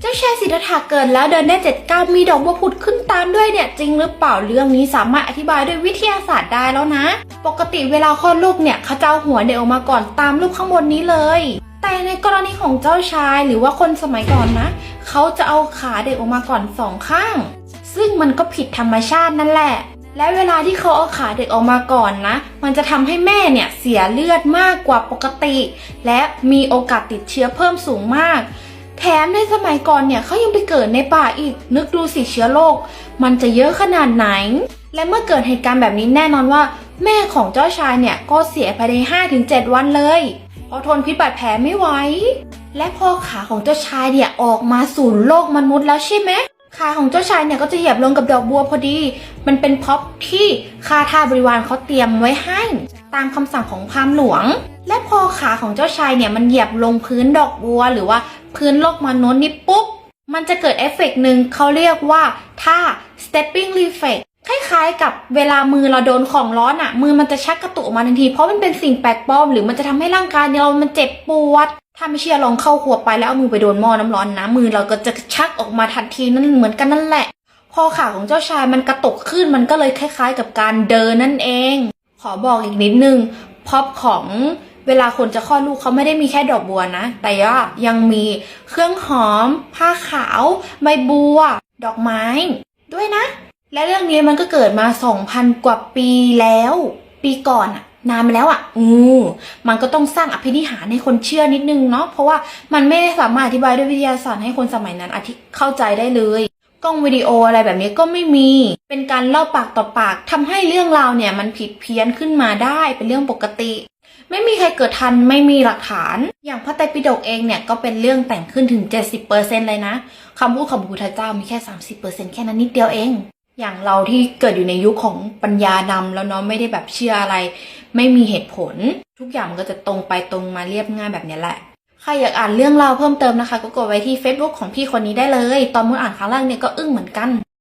เจ้าชายสิทธัตถะเกิดแล้วเดินได้เจ็ดก้าวมีดอกบัวผุดขึ้นตามด้วยเนี่ย จริงหรือเปล่าเรื่องนี้สามารถอธิบายด้วยวิทยาศาสตร์ได้แล้วนะ ปกติเวลาคลอดลูกเนี่ยเขาจะเอาหัวเด็กออกมาก่อนตามรูปข้างบนนี้เลย แต่ในกรณีของเจ้าชายหรือว่าคนสมัยก่อนนะเขาจะเอาขาเด็กออกมาก่อนสองข้าง ซึ่งมันก็ผิดธรรมชาตินั่นแหละ และเวลาที่เขาเอาขาเด็กออกมาก่อนนะ มันจะทำให้แม่เนี่ยเสียเลือดมากกว่าปกติ และมีโอกาสติดเชื้อเพิ่มสูงมาก แถมในสมัยก่อนเนี่ยเขายังไปเกิดในป่าอีก นึกดูสิเชื้อโรคมันจะเยอะขนาดไหน และเมื่อเกิดเหตุการณ์แบบนี้แน่นอนว่า แม่ของเจ้าชายเนี่ยก็เสียภายใน 5-7 วันเลยเพราะทนพิษบาดแผลไม่ไหวและพอขาของเจ้าชายเนี่ยออกมาสู่โลกมนุษย์แล้วใช่ไหมขาของเจ้าชายเนี่ยก็จะเหยียบลงกับดอกบัวพอดี มันเป็นพ็อปที่ข้าทาบริวารเขาเตรียมไว้ให้ ตามคำสั่งของพราหมณ์หลวง และพอขาของเจ้าชายเนี่ยมันเหยียบลงพื้นดอกบัวหรือว่า พื้นโลกมนุษย์นี่ปุ๊บ มันจะเกิดเอฟเฟกต์หนึ่งเขาเรียกว่าท่า stepping reflex คล้ายๆ กับเวลามือเราโดนของร้อนอะมือมันจะชักกระตุกออกมาทันที เพราะมันเป็นสิ่งแปลกปลอม หรือมันจะทำให้ร่างกายเรามันเจ็บปวด ถ้าไม่เชื่อลองเข้าครัวไปแล้วเอามือไปโดนหม้อน้ำร้อนนะ มือเราก็จะชักออกมาทันทีนั่นเหมือนกันนั่นแหละ พอขาของเจ้าชายมันกระตุกขึ้นมันก็เลยคล้าย ๆ กับการเดินนั่นเอง ขอบอกอีกนิดนึงพ็อปของ เวลาคนจะคลอดลูกเขาไม่ได้มีแค่ดอกบัวนะ แต่ว่ายังมีเครื่องหอม ผ้าขาว ใบบัว ดอกไม้ ด้วยนะ และเรื่องนี้มันก็เกิดมา 2,000 กว่าปีแล้ว ปีก่อนอะนานมาแล้วอะอือมันก็ต้องสร้างอภินิหารให้คนเชื่อนิดนึงเนาะ เพราะว่ามันไม่ได้สามารถอธิบายด้วยวิทยาศาสตร์ให้คนสมัยนั้นอธิเข้าใจได้เลย กล้องวิดีโออะไรแบบนี้ก็ไม่มี เป็นการเล่าปากต่อปากทำให้เรื่องราวเนี่ยมันผิดเพี้ยนขึ้นมาได้ เป็นเรื่องปกติ ไม่มีใครเกิดทันไม่มีหลักฐาน อย่างพระไตรปิฎกเองเนี่ยก็เป็นเรื่องแต่งขึ้นถึง 70%เลยนะคำพูดของพระพุทธเจ้ามีแค่ 30%แค่นั้นนิดเดียวเอง อย่างเราที่เกิดอยู่ในยุคของปัญญานำแล้วเนาะไม่ได้แบบเชื่ออะไร ไม่มีเหตุผล ทุกอย่างมันก็จะตรงไปตรงมาเรียบง่ายแบบนี้แหละใครอยากอ่านเรื่องราวเพิ่มเติมนะคะ ก็กดไว้ที่ Facebook ของพี่คนนี้ได้เลย ตอนมุดอ่านครั้งแรกเนี่ยก็อึ้งเหมือนกัน